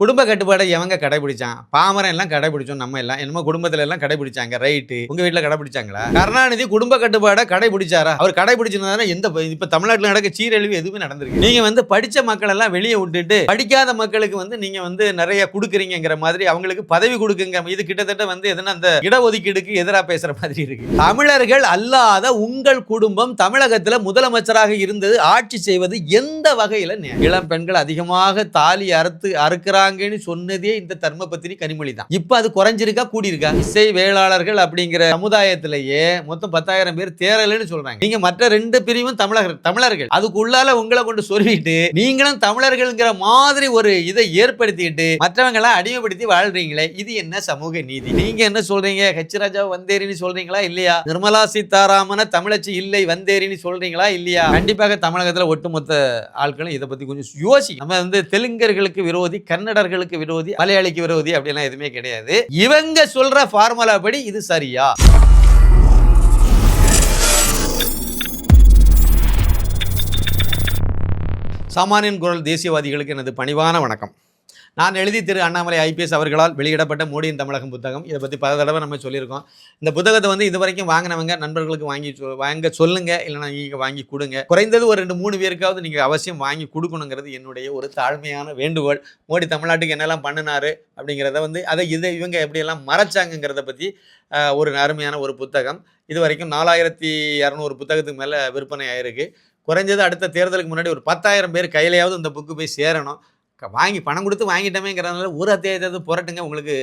குடும்ப கட்டுப்பாடை எவங்க கடைபிடிச்சான் பாமரன் எல்லாம் கடைபிடிச்சோம் நம்ம எல்லாம். என்னமோ குடும்பத்துல எல்லாம் கடைபிடிச்சாங்க ரைட்டு. உங்க வீட்டுல கடைபிடிச்சாங்களா? கருணாநிதி குடும்ப கட்டுப்பாடை கடைபிடிச்சாரா? அவர் கடைபிடிச்சிருந்தா எந்த இப்ப தமிழ்நாட்டில் நடக்க சீரழிவு எதுவுமே நடந்திருக்கு. நீங்க வந்து படிச்ச மக்கள் எல்லாம் வெளியே விட்டுட்டு படிக்காத மக்களுக்கு வந்து நீங்க வந்து நிறைய கொடுக்குறீங்கிற மாதிரி அவங்களுக்கு பதவி கொடுக்குங்க. இது கிட்டத்தட்ட வந்து எதுனா அந்த இடஒதுக்கீடுக்கு எதிராக பேசுற மாதிரி இருக்கு. தமிழர்கள் அல்லாத உங்கள் குடும்பம் தமிழகத்துல முதலமைச்சராக இருந்தது ஆட்சி செய்வது எந்த வகையில இளம் பெண்கள் அதிகமாக தாலி அறுத்து அறுக்கிறாங்கன்னு சொன்னதே இந்த தர்மபத்தினி கனிமொழி தான் இப்ப அது குறைஞ்சிருக்கா கூடியிருக்கா? இசை வேளாளர்கள் அப்படிங்கிற சமுதாயத்திலேயே மொத்தம் பத்தாயிரம் பேர் தேரலன்னு சொல்றாங்க. நீங்க மற்ற ரெண்டு பிரிவும் தமிழர்கள் தமிழர்கள். அதுக்குள்ளால உங்களை கொண்டு சொல்லிட்டு நீங்களும் தமிழர்கள்ங்கிற மாதிரி ஒரு இதை ஏற்படுத்திட்டு மற்றவங்க எல்லாம் அடிமைப்படுத்தி வாழ்றீங்களே இது என்ன சமூக நீதி? நீங்க என்ன சொல்றீங்க? ஹெச் ராஜா வந்தேரின்னு சொல்றீங்களா இல்லையா? நிர்மலா சீதாராமன தமிழச்சி இல்லை வந்தேரின்னு சொல்றீங்களா இல்லையா? கண்டிப்பாக தமிழகத்துல ஒட்டுமொத்த ஆட்களும் இதை பத்தி கொஞ்சம் யோசி. நம்ம வந்து தெலுங்கர்களுக்கு விரோதி கன்னட கன்னடர்களுக்கு விரோதி மலையாளிக்கு விரோதி அப்படிலாம் எதுவுமே கிடையாது. இவங்க சொல்ற ஃபார்முலா படி இது சரியா? சாமானியன் குரல் தேசியவாதிகளுக்கு எனது பணிவான வணக்கம். நான் எழுதி திரு அண்ணாமலை ஐபிஎஸ் அவர்களால் வெளியிடப்பட்ட மோடியின் தமிழகம் புத்தகம். இதை பற்றி பல தடவை நம்ம சொல்லியிருக்கோம். இந்த புத்தகத்தை வந்து இது வரைக்கும் வாங்கினவங்க நண்பர்களுக்கு வாங்கி சொ- வாங்க சொல்லுங்க இல்லைனா நீங்கள் வாங்கி கொடுங்க. குறைந்தது ஒரு ரெண்டு மூணு பேருக்காவது நீங்கள் அவசியம் வாங்கி கொடுக்கணுங்கிறது என்னுடைய ஒரு தாழ்மையான வேண்டுகோள். மோடி தமிழ்நாட்டுக்கு என்னெல்லாம் பண்ணினாரு அப்படிங்கிறத வந்து அதை இதை இவங்க எப்படியெல்லாம் மறைச்சாங்கங்கிறத பற்றி ஒரு அருமையான ஒரு புத்தகம். இது வரைக்கும் நாலாயிரத்தி இரநூறு புத்தகத்துக்கு மேலே விற்பனை ஆயிருக்கு. குறைஞ்சது அடுத்த தேர்தலுக்கு முன்னாடி ஒரு பத்தாயிரம் பேர் கையிலையாவது இந்த புக்கு போய் சேரணும். வாங்கி பணம் கொடுத்து வாங்கிட்டோமேங்கிறதுனால ஒரு அத்தியாயத்தை புரட்டுங்க. உங்களுக்கு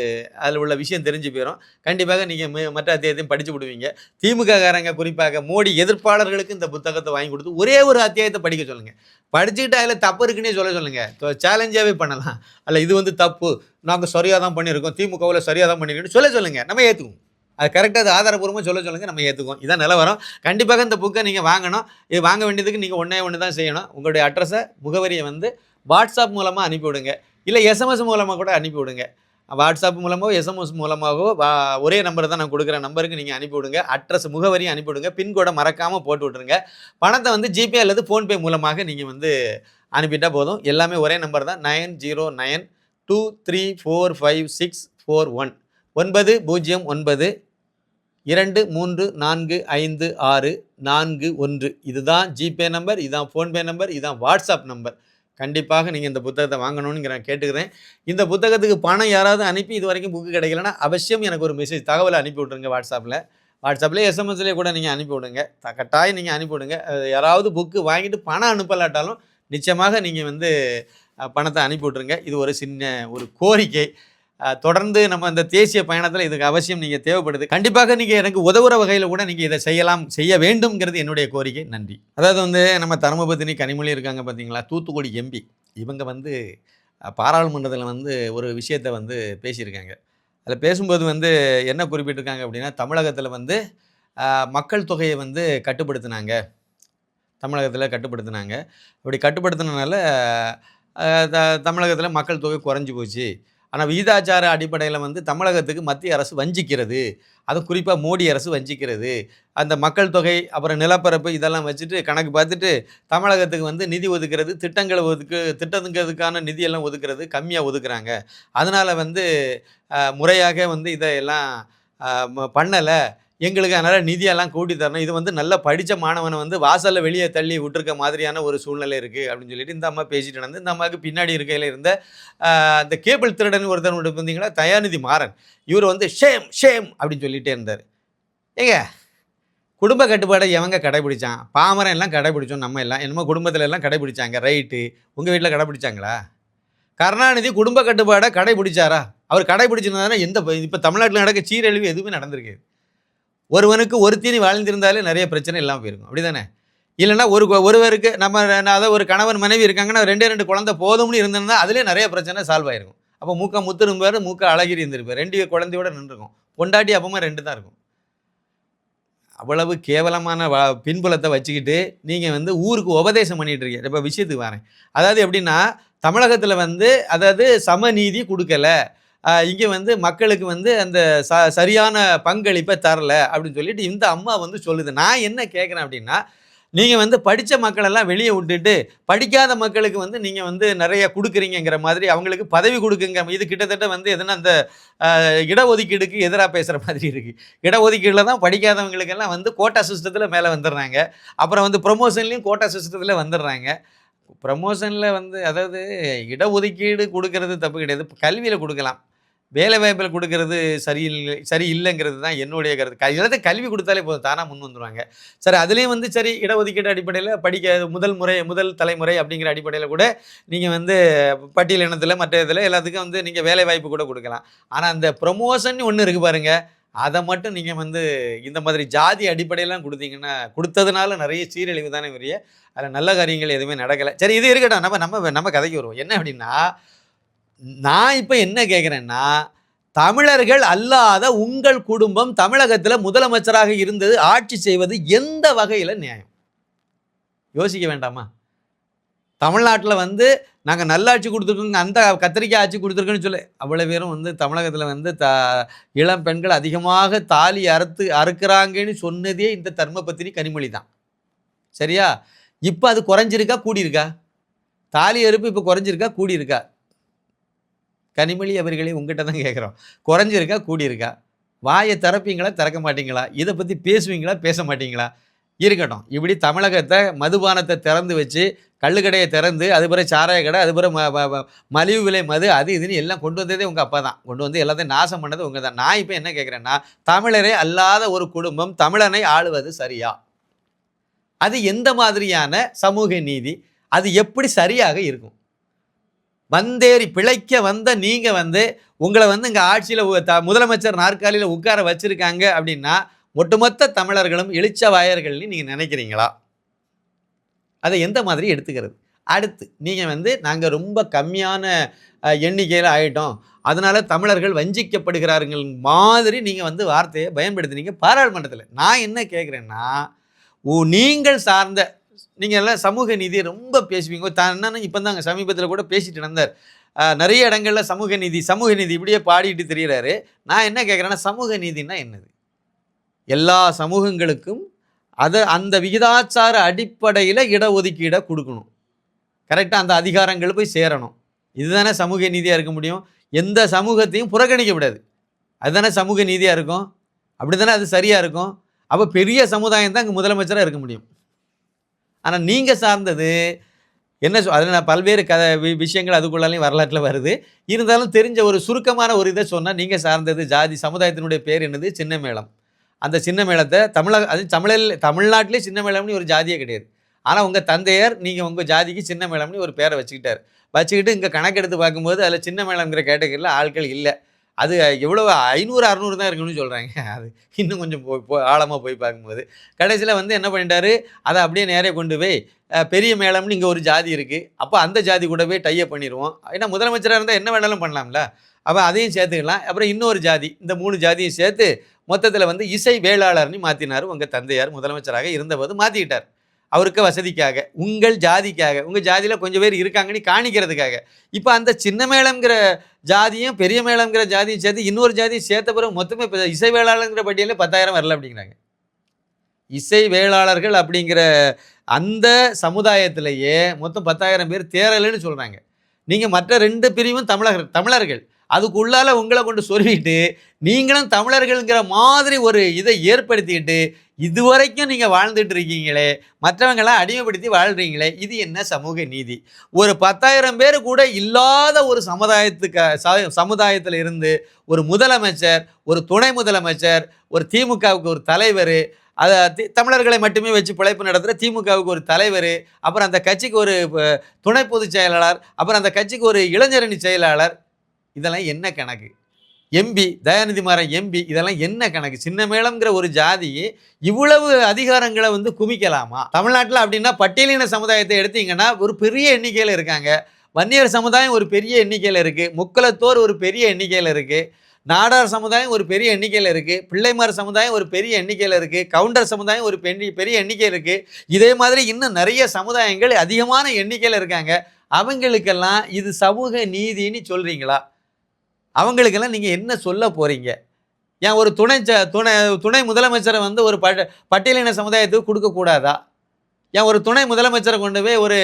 அதில் உள்ள விஷயம் தெரிஞ்சு போயிடும் கண்டிப்பாக நீங்கள் மற்ற அத்தியாயத்தையும் படிச்சு விடுவீங்க. திமுககாரங்க குறிப்பாக மோடி எதிர்ப்பாளர்களுக்கு இந்த புத்தகத்தை வாங்கி கொடுத்து ஒரே ஒரு அத்தியாயத்தை படிக்க சொல்லுங்கள் படிச்சுக்கிட்டு அதில் தப்பு இருக்குன்னே சொல்ல சொல்லுங்கள் சேலஞ்சாகவே பண்ணலாம். அல்ல இது வந்து தப்பு. நாங்கள் சரியாக தான் பண்ணியிருக்கோம். திமுகவில் சரியாக தான் பண்ணியிருக்கோம்னு சொல்ல சொல்லுங்கள் நம்ம ஏற்றுக்குவோம் அது கரெக்டாக அது ஆதாரப்பூர்வமாக சொல்ல சொல்லுங்கள் நம்ம ஏற்றுக்கோம் இதான் நிலவரம் கண்டிப்பாக இந்த புக்கை நீங்கள் வாங்கணும். இது வாங்க வேண்டியதுக்கு நீங்கள் ஒன்றே ஒன்று தான் செய்யணும். உங்களுடைய அட்ரஸை முகவரியை வந்து வாட்ஸ்அப் மூலமாக அனுப்பிவிடுங்க. இல்லை எஸ்எம்எஸ் மூலமாக கூட அனுப்பிவிடுங்க. வாட்ஸ்அப் மூலமாகவோ எஸ்எம்எஸ் மூலமாகவோ வா- ஒரே நம்பர் தான் நான் கொடுக்குற நம்பருக்கு நீங்கள் அனுப்பிவிடுங்க. அட்ரஸ் முகவரியும் அனுப்பிவிடுங்க. பின்கோடை மறக்காமல் போட்டு விட்ருங்க பணத்தை வந்து ஜிபே அல்லது ஃபோன்பே மூலமாக நீங்கள் வந்து அனுப்பிட்டால் போதும். எல்லாமே ஒரே நம்பர் தான். Nine zero nine two three four five six four one. ஒன்பது பூஜ்ஜியம் ஒன்பது இரண்டு மூன்று நான்கு ஐந்து ஆறு நான்கு ஒன்று. இதுதான் ஜிபே நம்பர் இதுதான் ஃபோன்பே நம்பர் இதுதான் வாட்ஸ்அப் நம்பர் கண்டிப்பாக நீங்கள் இந்த புத்தகத்தை வாங்கணும்னு நான் கேட்டுக்கிறேன். இந்த புத்தகத்துக்கு பணம் யாராவது அனுப்பி இது வரைக்கும் புக்கு கிடைக்கலன்னா அவசியம் எனக்கு ஒரு மெசேஜ் தகவலை அனுப்பி விட்ருங்க வாட்ஸ்அப்பில் வாட்ஸ்அப்லேயே எஸ்எம்எஸ்லேயே கூட நீங்கள் அனுப்பி விடுங்க. கட்டாயம் நீங்கள் அனுப்பி விடுங்க. யாராவது புக்கு வாங்கிட்டு பணம் அனுப்பலாட்டாலும் நிச்சயமாக நீங்கள் வந்து பணத்தை அனுப்பி விட்ருங்க இது ஒரு சின்ன ஒரு கோரிக்கை. தொடர்ந்து நம்ம இந்த தேசிய பயணத்தில் இதுக்கு அவசியம் நீங்கள் தேவைப்படுது. கண்டிப்பாக நீங்கள் எனக்கு உதவுற வகையில் கூட நீங்கள் இதை செய்யலாம் செய்ய வேண்டும்ங்கிறது என்னுடைய கோரிக்கை. நன்றி. அதாவது வந்து நம்ம தர்மபத்தினி கனிமொழி இருக்காங்க பார்த்தீங்களா தூத்துக்குடி எம்பி. இவங்க வந்து பாராளுமன்றத்தில் வந்து ஒரு விஷயத்தை வந்து பேசியிருக்காங்க. அதில் பேசும்போது வந்து என்ன குறிப்பிட்டிருக்காங்க அப்படின்னா தமிழகத்தில் வந்து மக்கள் தொகையை வந்து கட்டுப்படுத்தினாங்க. தமிழகத்தில் கட்டுப்படுத்தினாங்க. அப்படி கட்டுப்படுத்தினால தமிழகத்தில் மக்கள் தொகை குறைஞ்சி போச்சு. ஆனால் விகிதாச்சார அடிப்படையில் வந்து தமிழகத்துக்கு மத்திய அரசு வஞ்சிக்கிறது. அதுவும் குறிப்பாக மோடி அரசு வஞ்சிக்கிறது. அந்த மக்கள் தொகை அப்புறம் நிலப்பரப்பு இதெல்லாம் வச்சுட்டு கணக்கு பார்த்துட்டு தமிழகத்துக்கு வந்து நிதி ஒதுக்கிறது திட்டங்களை ஒதுக்கு திட்டத்துங்கிறதுக்கான நிதியெல்லாம் ஒதுக்குறது கம்மியாக ஒதுக்குறாங்க. அதனால் வந்து முறையாக வந்து இதையெல்லாம் பண்ணலை. எங்களுக்கு அதனால் நிதியெல்லாம் கூட்டி தரணும். இது வந்து நல்லா படித்த மாணவனை வந்து வாசலில் வெளியே தள்ளி விட்டுருக்க மாதிரியான ஒரு சூழ்நிலை இருக்குது அப்படின்னு சொல்லிட்டு இந்த அம்மா பேசிட்டு நடந்து இந்த அம்மாவுக்கு பின்னாடி இருக்கையில் இருந்த அந்த கேபிள் திருடன் ஒருத்தர் பார்த்தீங்களா? தயாநிதி மாறன். இவர் வந்து ஷேம் ஷேம் அப்படின்னு சொல்லிட்டே இருந்தார். ஏங்க குடும்ப கட்டுப்பாடை எவங்க கடைபிடிச்சான்? பாமரன் எல்லாம் கடைபிடிச்சோம் நம்ம எல்லாம். என்னமோ குடும்பத்தில் எல்லாம் கடைபிடிச்சாங்க. ரைட்டு. உங்கள் வீட்டில் கடைபிடிச்சாங்களா? கருணாநிதி குடும்ப கட்டுப்பாடை கடைபிடிச்சாரா? அவர் கடைபிடிச்சிருந்தாருன்னா எந்த இப்போ தமிழ்நாட்டில் நடக்க சீரழிவு எதுவுமே நடந்திருக்கு ஒருவனுக்கு ஒருத்தினி வாழ்ந்திருந்தாலே நிறைய பிரச்சனை இல்லாமல் போயிருக்கும். அப்படிதானே? இல்லைன்னா ஒரு ஒருவருக்கு நம்ம அதாவது ஒரு கணவன் மனைவி இருக்காங்கன்னா ரெண்டே ரெண்டு குழந்தை போதும்னு இருந்திருந்தா அதிலே நிறைய பிரச்சனை சால்வ் ஆயிருக்கும். அப்போ மூக்க முத்து இருப்பார் மூக்க அழகிரி இருந்திருப்பார். ரெண்டு குழந்தையோட நின்றுருக்கும். பொண்டாட்டி அப்பமா ரெண்டு தான் இருக்கும். அவ்வளவு கேவலமான வ பின்புலத்தை வச்சுக்கிட்டு நீங்கள் வந்து ஊருக்கு உபதேசம் பண்ணிகிட்டு இருக்கீங்க. இப்போ விஷயத்துக்கு வரேன். அதாவது எப்படின்னா தமிழகத்தில் வந்து அதாவது சமநீதி கொடுக்கல. இங்கே வந்து மக்களுக்கு வந்து அந்த ச சரியான பங்களிப்பை தரல அப்படின்னு சொல்லிட்டு இந்த அம்மா வந்து சொல்லுது. நான் என்ன கேட்குறேன் அப்படின்னா நீங்கள் வந்து படித்த மக்களெல்லாம் வெளியே விட்டுட்டு படிக்காத மக்களுக்கு வந்து நீங்கள் வந்து நிறைய கொடுக்குறீங்கங்கிற மாதிரி அவங்களுக்கு பதவி கொடுக்குங்க இது கிட்டத்தட்ட வந்து எதுனா அந்த இடஒதுக்கீடுக்கு எதிராக பேசுகிற மாதிரி இருக்குது இடஒதுக்கீடில் தான் படிக்காதவங்களுக்கெல்லாம் வந்து கோட்டா சிஸ்டத்தில் மேலே வந்துடுறாங்க. அப்புறம் வந்து ப்ரொமோஷன்லேயும் கோட்டா சிஸ்டத்தில் வந்துடுறாங்க. ப்ரமோஷனில் வந்து அதாவது இடஒதுக்கீடு கொடுக்கறது தப்பு கிடையாது. கல்வியில் கொடுக்கலாம். வேலை வாய்ப்பில் கொடுக்கறது சரியில்லை சரி இல்லைங்கிறது தான் என்னுடைய கருத்து. க இல்லாத கல்வி கொடுத்தாலே போதும். தானாக முன் வந்துருவாங்க. சரி அதுலேயும் வந்து சரி இடஒதுக்கீடு அடிப்படையில் படிக்க முதல் முறை முதல் தலைமுறை அப்படிங்கிற அடிப்படையில் கூட நீங்கள் வந்து பட்டியல் இனத்தில் மற்ற இதில் எல்லாத்துக்கும் வந்து நீங்கள் வேலை வாய்ப்பு கூட கொடுக்கலாம். ஆனால் அந்த ப்ரொமோஷன் ஒன்று இருக்குது பாருங்கள் அதை மட்டும் நீங்கள் வந்து இந்த மாதிரி ஜாதி அடிப்படையெல்லாம் கொடுத்தீங்கன்னா கொடுத்ததுனால நிறைய சீரழிவு தானே வரிய அதில் நல்ல காரியங்கள் எதுவுமே நடக்கலை. சரி இது இருக்கட்டும். நம்ம நம்ம நம்ம கதைக்கு வருவோம். என்ன அப்படின்னா நான் இப்போ என்ன கேட்குறேன்னா தமிழர்கள் அல்லாத உங்கள் குடும்பம் தமிழகத்தில் முதலமைச்சராக இருந்தது ஆட்சி செய்வது எந்த வகையில் நியாயம்? யோசிக்க வேண்டாமா? தமிழ்நாட்டில் வந்து நாங்கள் நல்லாட்சி கொடுத்துருக்கோங்க அந்த கத்திரிக்காய் ஆட்சி கொடுத்துருக்கோன்னு சொல்லி. அவ்வளோ பேரும் வந்து தமிழகத்தில் வந்து த இளம் பெண்கள் அதிகமாக தாலி அறுத்து அறுக்கிறாங்கன்னு சொன்னதே இந்த தர்மபத்தினி கனிமொழி தான். சரியா? இப்போ அது குறைஞ்சிருக்கா? கூடியிருக்கா? தாலி அறுப்பு இப்போ குறைஞ்சிருக்கா? கூடியிருக்கா? கனிமொழி அவர்களே உங்ககிட்ட தான் கேட்குறோம் குறைஞ்சிருக்கா? கூடியிருக்கா? வாயை திறப்பீங்களா? திறக்க மாட்டீங்களா? இதை பற்றி பேசுவீங்களா? பேச மாட்டீங்களா? இருக்கட்டும். இப்படி தமிழகத்தை மதுபானத்தை திறந்து வச்சு கள்ளுக்கடையை திறந்து அது சாராய கடை அது மலிவு விலை மது அது இதுன்னு எல்லாம் கொண்டு வந்ததே உங்கள் அப்பா தான். கொண்டு வந்து எல்லாத்தையும் நாசம் பண்ணது உங்கள் தான். நான் இப்போ என்ன கேட்குறேன்னா தமிழரே அல்லாத ஒரு குடும்பம் தமிழனை ஆளுவது சரியா? அது எந்த மாதிரியான சமூக நீதி? அது எப்படி சரியாக இருக்கும்? வந்தேறி பிழைக்க வந்த நீங்கள் வந்து உங்களை வந்து இங்கே ஆட்சியில் முதலமைச்சர் நாற்காலியில் உட்கார வச்சுருக்காங்க அப்படின்னா ஒட்டுமொத்த தமிழர்களும் எழுச்ச வாயர்கள்னு நீங்கள் நினைக்கிறீங்களா? அதை எந்த மாதிரி எடுத்துக்கிறது? அடுத்து நீங்கள் வந்து நாங்கள் ரொம்ப கம்மியான எண்ணிக்கையில் ஆகிட்டோம் அதனால் தமிழர்கள் வஞ்சிக்கப்படுகிறார்கள் மாதிரி நீங்கள் வந்து வார்த்தையை பயன்படுத்துனீங்க பாராளுமன்றத்தில். நான் என்ன கேட்குறேன்னா நீங்கள் சார்ந்த நீங்கள் எல்லாம் சமூக நீதியை ரொம்ப பேசுவீங்க. தான் என்னன்னு இப்போ தாங்க சமீபத்தில் கூட பேசிட்டு நடந்தார். நிறைய இடங்களில் சமூக நீதி சமூக நீதி இப்படியே பாடிட்டு தெரிகிறாரு நான் என்ன கேட்குறேன்னா சமூக நீதினா என்னது? எல்லா சமூகங்களுக்கும் அதை அந்த விகிதாச்சார அடிப்படையில் இடஒதுக்கீடை கொடுக்கணும். கரெக்டாக அந்த அதிகாரங்கள் போய் சேரணும். இதுதானே சமூக நீதியாக இருக்க முடியும்? எந்த சமூகத்தையும் புறக்கணிக்க விடாது அதுதானே சமூக நீதியாக இருக்கும்? அப்படி தானே அது சரியாக இருக்கும்? அப்போ பெரிய சமுதாயம் தான் இங்கே முதலமைச்சராக இருக்க முடியும். ஆனால் நீங்கள் சார்ந்தது என்ன சொ அதில் நான் பல்வேறு கதை வி- விஷயங்கள் அதுக்குள்ளாலையும் வரலாற்றில் வருது. இருந்தாலும் தெரிஞ்ச ஒரு சுருக்கமான ஒரு இதை சொன்னால் நீங்கள் சார்ந்தது ஜாதி சமுதாயத்தினுடைய பேர் என்னது? சின்ன மேளம் அந்த சின்ன மேளத்தை தமிழக அது தமிழில் தமிழ்நாட்டிலே சின்ன மேளம்னு ஒரு ஜாதியே கிடையாது. ஆனால் உங்கள் தந்தையார் நீங்கள் உங்கள் ஜாதிக்கு சின்ன மேளம்னு ஒரு பேரை வச்சுக்கிட்டார். வச்சுக்கிட்டு இங்கே கணக்கெடுத்து பார்க்கும்போது அதில் சின்ன மேளம்ங்கிற கேட்டகரியில் ஆட்கள் இல்லை. அது எவ்வளோ ஐநூறு அறநூறு தான் இருக்குன்னு சொல்கிறாங்க அது இன்னும் கொஞ்சம் போய் போ ஆழமாக போய் பார்க்கும்போது. கடைசியில் வந்து என்ன பண்ணிட்டாரு? அதை அப்படியே நேரே கொண்டு போய் பெரிய மேளம்னு இங்கே ஒரு ஜாதி இருக்குது அப்போ அந்த ஜாதி கூட போய் டைப் பண்ணிடுவோம் ஏன்னா முதலமைச்சராக இருந்தால் என்ன வேணாலும் பண்ணலாம்ல. அப்போ அதையும் சேர்த்துக்கலாம். அப்புறம் இன்னொரு ஜாதி இந்த மூணு ஜாதியும் சேர்த்து மொத்தத்தில் வந்து இசை வேளாளர்னு மாற்றினார் உங்கள் தந்தையார். முதலமைச்சராக இருந்தபோது மாற்றிக்கிட்டார் அவருக்கு வசதிக்காக உங்கள் ஜாதிக்காக உங்கள் ஜாதியில் கொஞ்சம் பேர் இருக்காங்கன்னு காணிக்கிறதுக்காக. இப்போ அந்த சின்ன மேளம்ங்கிற ஜாதியும் பெரிய மேளம்ங்கிற ஜாதியும் சேர்த்து இன்னொரு ஜாதியும் சேர்த்த பிறகு மொத்தமே இப்போ இசை வேளாளர்ங்கிற பட்டியலில் பத்தாயிரம் வரல அப்படிங்கிறாங்க. இசை வேளாளர்கள் அப்படிங்கிற அந்த சமுதாயத்திலேயே மொத்தம் பத்தாயிரம் பேர் தேரலைன்னு சொல்கிறாங்க நீங்கள் மற்ற ரெண்டு பிரிவும் தமிழர்கள் தமிழர்கள். அதுக்குள்ளால உங்களை கொண்டு சொல்லிட்டு நீங்களும் தமிழர்கள்ங்கிற மாதிரி ஒரு இதை ஏற்படுத்திக்கிட்டு இதுவரைக்கும் நீங்கள் வாழ்ந்துட்டு இருக்கீங்களே மற்றவங்களாம் அடிமைப்படுத்தி வாழ்கிறீங்களே இது என்ன சமூக நீதி? ஒரு பத்தாயிரம் பேர் கூட இல்லாத ஒரு சமுதாயத்துக்கு ச- சமுதாயத்தில் இருந்து ஒரு முதலமைச்சர் ஒரு துணை முதலமைச்சர் ஒரு திமுகவுக்கு ஒரு தலைவர் அதை தி- தமிழர்களை மட்டுமே வச்சு பிழைப்பு நடத்துகிற திமுகவுக்கு ஒரு தலைவர் அப்புறம் அந்த கட்சிக்கு ஒரு துணை பொதுச் செயலாளர் அப்புறம் அந்த கட்சிக்கு ஒரு இளைஞரணி செயலாளர் இதெல்லாம் என்ன கணக்கு? எம்பி தயாநிதி மாறன் எம்பி இதெல்லாம் என்ன கணக்கு? சின்ன மேளம்ங்கிற ஒரு ஜாதி இவ்வளவு அதிகாரங்களை வந்து குமிக்கலாமா தமிழ்நாட்டில் அப்படின்னா பட்டியலின சமுதாயத்தை எடுத்தீங்கன்னா ஒரு பெரிய எண்ணிக்கையில் இருக்காங்க. வன்னியர் சமுதாயம் ஒரு பெரிய எண்ணிக்கையில் இருக்குது முக்களத்தோர் ஒரு பெரிய எண்ணிக்கையில் இருக்குது நாடார் சமுதாயம் ஒரு பெரிய எண்ணிக்கையில் இருக்குது பிள்ளைமார் சமுதாயம் ஒரு பெரிய எண்ணிக்கையில் இருக்குது கவுண்டர் சமுதாயம் ஒரு பெரிய பெரிய எண்ணிக்கையில் இருக்குது இதே மாதிரி இன்னும் நிறைய சமுதாயங்கள் அதிகமான எண்ணிக்கையில் இருக்காங்க. அவங்களுக்கெல்லாம் இது சமூக நீதின்னு சொல்கிறீங்களா அவங்களுக்கெல்லாம் நீங்கள் என்ன சொல்ல போகிறீங்க ஏன் ஒரு துணை ச- துணை துணை முதலமைச்சரை வந்து ஒரு பட்ட பட்டியலின சமுதாயத்துக்கு கொடுக்கக்கூடாதா ஏன் ஒரு துணை முதலமைச்சரை கொண்டு போய் ஒரு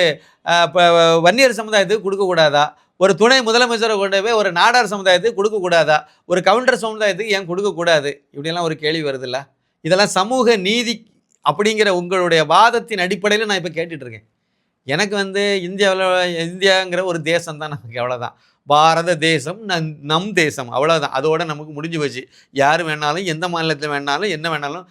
வன்னியர் சமுதாயத்துக்கு கொடுக்கக்கூடாதா ஒரு துணை முதலமைச்சரை கொண்டு போய் ஒரு நாடார் சமுதாயத்துக்கு கொடுக்கக்கூடாதா ஒரு கவுண்டர் சமுதாயத்துக்கு ஏன் கொடுக்கக்கூடாது இப்படிலாம் ஒரு கேள்வி வருதுல்ல? இதெல்லாம் சமூக நீதி அப்படிங்கிற உங்களுடைய வாதத்தின் அடிப்படையில் நான் இப்போ கேட்டுட்ருக்கேன் எனக்கு வந்து இந்தியாவில் இந்தியாங்கிற ஒரு தேசம் தான் நமக்கு அவ்வளோதான் பாரத தேசம் நம் நம் தேசம். அவ்வளோதான் அதோட நமக்கு முடிஞ்சு போச்சு. யார் வேணாலும் எந்த மாநிலத்தில் வேணாலும் என்ன வேணாலும்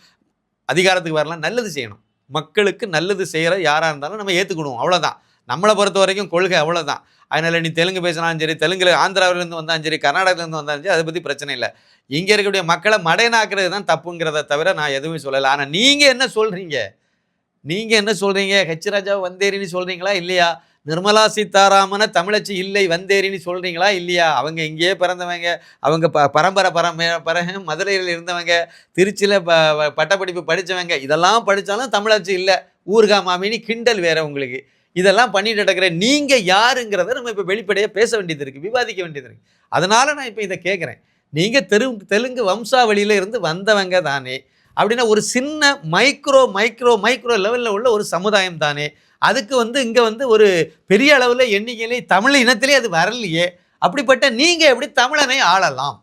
அதிகாரத்துக்கு வரலாம். நல்லது செய்யணும். மக்களுக்கு நல்லது செய்கிற யாராக இருந்தாலும் நம்ம ஏற்றுக்கணும் அவ்வளோதான் நம்மளை பொறுத்த வரைக்கும் கொள்கை அவ்வளோதான் அதனால் நீ தெலுங்கு பேசினாலும் சரி தெலுங்கில் ஆந்திராவிலேருந்து வந்தாலும் சரி கர்நாடகாவிலேருந்து வந்தாலும் சரி அதை பற்றி பிரச்சனை இல்லை. இங்கே இருக்கக்கூடிய மக்களை மடையனாக்குறது தான் தப்புங்கிறத தவிர நான் எதுவுமே சொல்லலை. ஆனால் நீங்கள் என்ன சொல்கிறீங்க நீங்கள் என்ன சொல்கிறீங்க ஹெச் ராஜா வந்தேரின்னு சொல்கிறீங்களா இல்லையா? நிர்மலா சீதாராமனை தமிழச்சி இல்லை வந்தேரின்னு சொல்கிறீங்களா இல்லையா? அவங்க இங்கேயே பிறந்தவங்க. அவங்க ப பரம்பரை பரம்பரை பர மதுரையில் இருந்தவங்க. திருச்சியில் ப பட்டப்படிப்பு படித்தவங்க இதெல்லாம் படித்தாலும் தமிழச்சி இல்லை. ஊர்கா மாமினி கிண்டல் வேறு உங்களுக்கு. இதெல்லாம் பண்ணிட்டு கிடக்கிற நீங்கள் யாருங்கிறத நம்ம இப்போ வெளிப்படையாக பேச வேண்டியது இருக்குது விவாதிக்க வேண்டியது இருக்குது அதனால் நான் இப்போ இதை கேட்குறேன். நீங்கள் தெரு தெலுங்கு வம்சாவளியில் இருந்து வந்தவங்க தானே. அப்படின்னா ஒரு சின்ன மைக்ரோ மைக்ரோ மைக்ரோ லெவலில் உள்ள ஒரு சமுதாயம் தானே. அதுக்கு வந்து இங்கே வந்து ஒரு பெரிய அளவில் எண்ணிக்கையிலே தமிழ் இனத்திலே அது வரலையே. அப்படிப்பட்ட நீங்கள் எப்படி தமிழனை ஆளலாம்?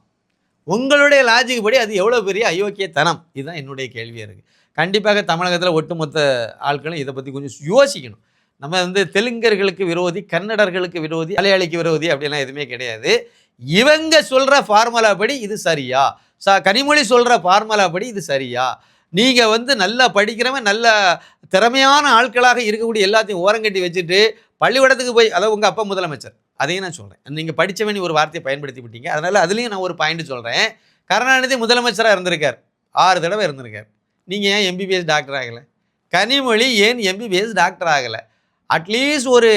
உங்களுடைய லாஜிக் படி அது எவ்வளோ பெரிய அயோக்கியத்தனம்? இதுதான் என்னுடைய கேள்வியாக இருக்குது கண்டிப்பாக தமிழகத்தில் ஒட்டுமொத்த ஆட்களும் இதை பற்றி கொஞ்சம் யோசிக்கணும். நம்ம வந்து தெலுங்கர்களுக்கு விரோதி கன்னடர்களுக்கு விரோதி மலையாளிக்கு விரோதி அப்படிலாம் எதுவுமே கிடையாது. இவங்க சொல்கிற ஃபார்முலா படி இது சரியா? ச கனிமொழி சொல்கிற ஃபார்முலா படி இது சரியா? நீங்கள் வந்து நல்லா படிக்கிறவன் நல்ல திறமையான ஆட்களாக இருக்கக்கூடிய எல்லாத்தையும் ஓரங்கட்டி வச்சுட்டு பள்ளிக்கூடத்துக்கு போய் அதாவது உங்கள் அப்பா முதலமைச்சர் அதையும் நான் சொல்கிறேன் நீங்கள் படித்தவன் ஒரு வார்த்தையை பயன்படுத்தி விட்டீங்க. அதனால் அதுலேயும் நான் ஒரு பாயிண்ட் சொல்கிறேன் கருணாநிதி முதலமைச்சராக இருந்திருக்கார். ஆறு தடவை இருந்திருக்கார். நீங்கள் ஏன் எம்பிபிஎஸ் டாக்டர் ஆகலை? கனிமொழி ஏன் எம்பிபிஎஸ் டாக்டர் ஆகலை? அட்லீஸ்ட் ஒரு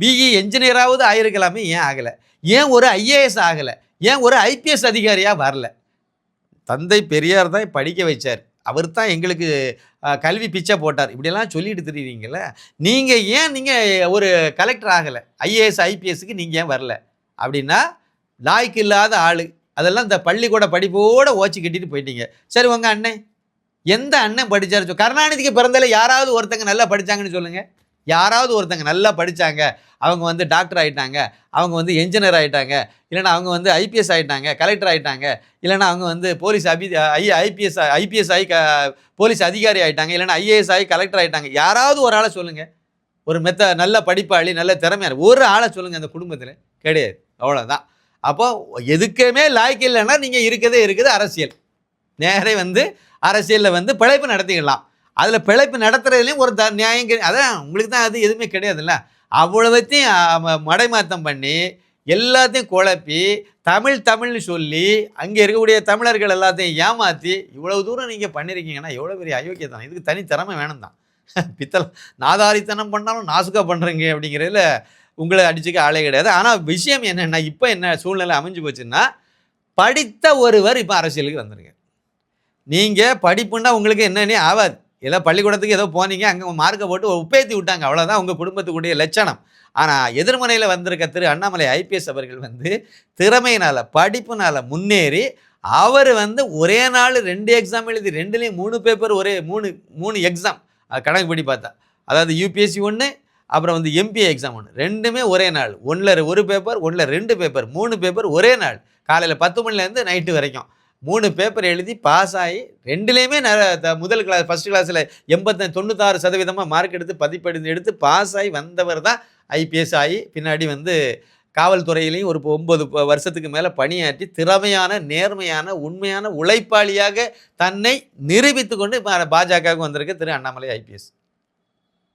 பிஇ என்ஜினியராவது ஆயிருக்கலாமே ஏன் ஆகலை? ஏன் ஒரு ஐஏஎஸ் ஆகலை? ஏன் ஒரு ஐபிஎஸ் அதிகாரியாக வரல? தந்தை பெரியார் தான் படிக்க வச்சார். அவர் தான் எங்களுக்கு கல்வி பிச்சை போட்டார். இப்படியெல்லாம் சொல்லிட்டு தெரியுறீங்கள நீங்கள் ஏன் நீங்கள் ஒரு கலெக்டர் ஆகலை? ஐஏஎஸ் ஐபிஎஸ்க்கு நீங்கள் ஏன் வரல? அப்படின்னா லாய்க்கு இல்லாத ஆள். அதெல்லாம் இந்த பள்ளிக்கூட படிப்போடு ஓச்சி கட்டிட்டு போயிட்டீங்க. சரி உங்கள் அண்ணன். எந்த அண்ணன் படித்தார் கருணாநிதிக்கு பிறந்தால யாராவது ஒருத்தங்க நல்லா படித்தாங்கன்னு சொல்லுங்கள் யாராவது ஒருத்தங்க நல்லா படித்தாங்க அவங்க வந்து டாக்டர் ஆகிட்டாங்க அவங்க வந்து என்ஜினியர் ஆகிட்டாங்க இல்லைன்னா அவங்க வந்து ஐபிஎஸ் ஆகிட்டாங்க கலெக்டர் ஆகிட்டாங்க இல்லைன்னா அவங்க வந்து போலீஸ் அபி ஐ ஐபிஎஸ் ஐபிஎஸ் ஆகி க போலீஸ் அதிகாரி ஆகிட்டாங்க இல்லைன்னா ஐஏஎஸ் ஆகி கலெக்டர் ஆகிட்டாங்க யாராவது ஒரு ஆளை சொல்லுங்கள் ஒரு மெத்த நல்ல படிப்பாளி நல்ல திறமையார் ஒரு ஆளை சொல்லுங்கள் அந்த குடும்பத்தில். கிடையாது. அவ்வளோதான் அப்போ எதுக்குமே லாய்க்கு இல்லைன்னா நீங்கள் இருக்கதே இருக்குது அரசியல். நேரே வந்து அரசியலில் வந்து பிழைப்பு நடத்திக்கலாம் அதில் பிழைப்பு நடத்துறதுலேயும் ஒரு த நியாயம் கிடை- அதான் உங்களுக்கு தான் அது எதுவுமே கிடையாதுல்ல. அவ்வளவத்தையும் மடைமாத்தம் பண்ணி எல்லாத்தையும் குழப்பி தமிழ் தமிழ்னு சொல்லி அங்கே இருக்கக்கூடிய தமிழர்கள் எல்லாத்தையும் ஏமாற்றி இவ்வளோ தூரம் நீங்கள் பண்ணியிருக்கீங்கன்னா எவ்வளோ பெரிய அயோக்கியத்தனம். இதுக்கு தனி திறமை வேணும் தான் பித்தளை நாதாரித்தனம் பண்ணாலும் நாசுக்கா பண்ணுறீங்க அப்படிங்கிறதுல உங்களை அடிச்சுக்க ஆளே கிடையாது. ஆனால் விஷயம் என்னென்னா இப்போ என்ன சூழ்நிலை அமைஞ்சு போச்சுன்னா படித்த ஒருவர் இப்போ அரசியலுக்கு வந்திருக்கார். நீங்கள் படிப்புன்னா உங்களுக்கு என்னன்னே ஆகாது ஏதோ பள்ளிக்கூடத்துக்கு ஏதோ போனீங்க அங்கே மார்க்கை போட்டு உப்பேத்தி விட்டாங்க. அவ்வளோதான் உங்கள் குடும்பத்துக்குடைய லட்சணம். ஆனால் எதிர்மனையில் வந்திருக்க திரு அண்ணாமலை ஐபிஎஸ் அவர்கள் வந்து திறமையினால் படிப்புனால் முன்னேறி அவர் வந்து ஒரே நாள் ரெண்டு எக்ஸாம் எழுதி ரெண்டுலேயும் மூணு பேப்பர் ஒரே மூணு மூணு எக்ஸாம் கணக்கு படி பார்த்தா. அதாவது யூபிஎஸ்சி ஒன்று அப்புறம் வந்து எம்பிஏ எக்ஸாம் ஒன்று ரெண்டுமே ஒரே நாள். ஒன்றில் ஒரு பேப்பர் ஒன்றில் ரெண்டு பேப்பர் மூணு பேப்பர் ஒரே நாள். காலையில் பத்து மணிலேருந்து நைட்டு வரைக்கும். மூணு பேப்பர் எழுதி பாஸ் ஆகி ரெண்டுலேயுமே முதல் கிளாஸ் ஃபஸ்ட் கிளாஸில் எண்பத்தி தொண்ணூத்தாறு சதவீதமாக மார்க் எடுத்து பதிப்பெடுத்து எடுத்து பாஸ் ஆகி வந்தவர் தான் ஐபிஎஸ் ஆகி பின்னாடி வந்து காவல்துறையிலையும் ஒரு ஒன்பது ப- வருஷத்துக்கு மேலே பணியாற்றி திறமையான நேர்மையான உண்மையான உழைப்பாளியாக தன்னை நிரூபித்து கொண்டு பாஜகவுக்கு வந்திருக்கு திரு அண்ணாமலை ஐபிஎஸ்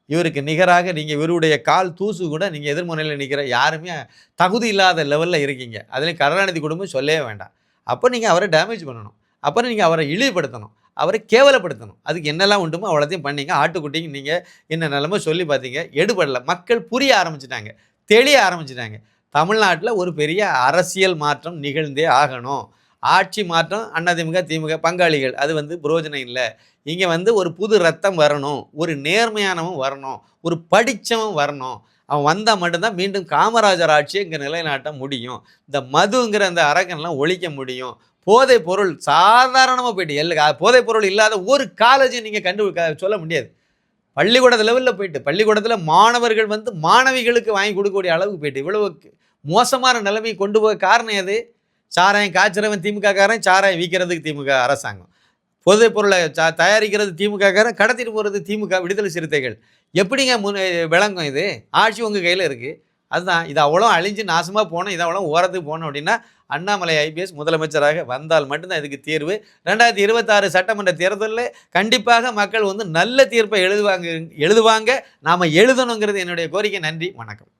இவருக்கு நிகராக நீங்கள் இவருடைய கால் தூசு கூட நீங்கள் எதிர்முனையில் நிற்கிற யாருமே தகுதி இல்லாத லெவலில் இருக்கீங்க. அதுலேயும் கருணாநிதி குடும்பம் சொல்லவே வேண்டாம். அப்போ நீங்கள் அவரை டேமேஜ் பண்ணணும். அப்புறம் நீங்கள் அவரை இழிவுபடுத்தணும். அவரை கேவலப்படுத்தணும். அதுக்கு என்னெல்லாம் உண்டுமோ அவ்வளோத்தையும் பண்ணீங்க. ஆட்டுக்குட்டிங்க நீங்கள் என்ன நிலமோ சொல்லி பார்த்தீங்க. எடுபடலை. மக்கள் புரிய ஆரம்பிச்சிட்டாங்க. தெளிய ஆரம்பிச்சிட்டாங்க. தமிழ்நாட்டில் ஒரு பெரிய அரசியல் மாற்றம் நிகழ்ந்தே ஆகணும். ஆட்சி மாற்றம் அதிமுக திமுக பங்காளிகள். அது வந்து புரோஜனம் இல்லை. இங்கே வந்து ஒரு புது ரத்தம் வரணும். ஒரு நேர்மையானவும் வரணும். ஒரு படித்தவன் வரணும். அவன் வந்தால் மட்டும்தான் மீண்டும் காமராஜர் ஆட்சியை இங்கே நிலைநாட்ட முடியும். இந்த மதுங்கிற அந்த அரக்கன்லாம் ஒழிக்க முடியும். போதைப் பொருள் சாதாரணமாக போயிட்டு எல்லா போதைப் பொருள் இல்லாத ஒரு காலேஜையும் நீங்கள் கண்டு சொல்ல முடியாது. பள்ளிக்கூடத்து லெவலில் போயிட்டு பள்ளிக்கூடத்தில் மாணவர்கள் வந்து மாணவிகளுக்கு வாங்கி கொடுக்கக்கூடிய அளவுக்கு போயிட்டு இவ்வளவு மோசமான நிலைமையை கொண்டு போக காரணம் எது? சாராயம் காய்ச்சறவன் திமுக காரன் சாராயம் விற்கிறதுக்கு திமுக அரசாங்கம். போதைப் பொருளை த தயாரிக்கிறது திமுகக்காரன் கடத்திட்டு போகிறது திமுக விடுதலை சிறுத்தைகள். எப்படிங்க முன் விளங்கும் இது? ஆட்சி உங்கள் கையில் இருக்குது அதுதான் இது அவ்வளோ அழிஞ்சு நாசமாக போனோம் இது அவ்வளோ ஓரத்துக்கு போனோம் அப்படின்னா அண்ணாமலை ஐபிஎஸ் முதலமைச்சராக வந்தால் மட்டும்தான் இதுக்கு தீர்வு. ரெண்டாயிரத்தி இருபத்தாறு சட்டமன்ற தேர்தலில் கண்டிப்பாக மக்கள் வந்து நல்ல தீர்ப்பை எழுதுவாங்க எழுதுவாங்க. நாம் எழுதணுங்கிறது என்னுடைய கோரிக்கை. நன்றி வணக்கம்.